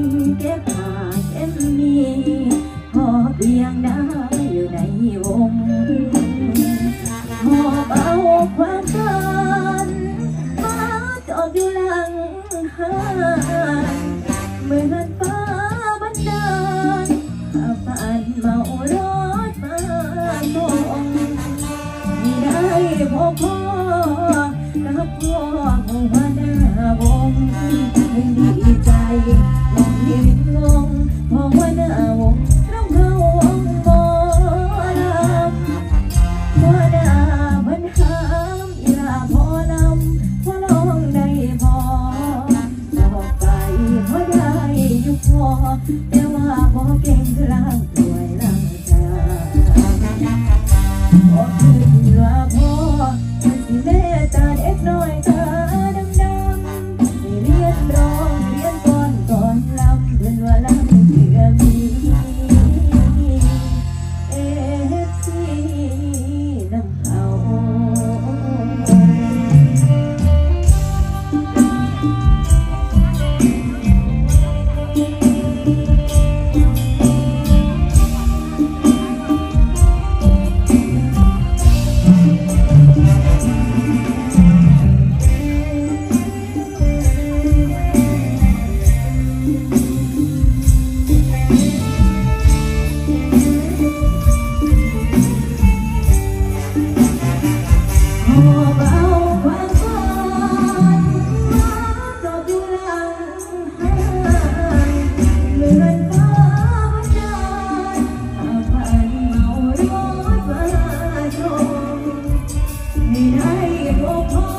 นเก็บหาเอ็มมีหอบเอียงได้อยู่ในวงหอบเบาความกันมาจอดอยู่หลังหันเหมือนฟ้าบันดาลข้าฝันเมารสมาตคงมีได้พอพ่อกับพ่อหัวหน้าวงดีใจ แต่ว่าบ่เก่งคือลางสวยลางตาบ่คือว่าพ่อมันสิเมตตาเด็กน้อย ให้ได้พบ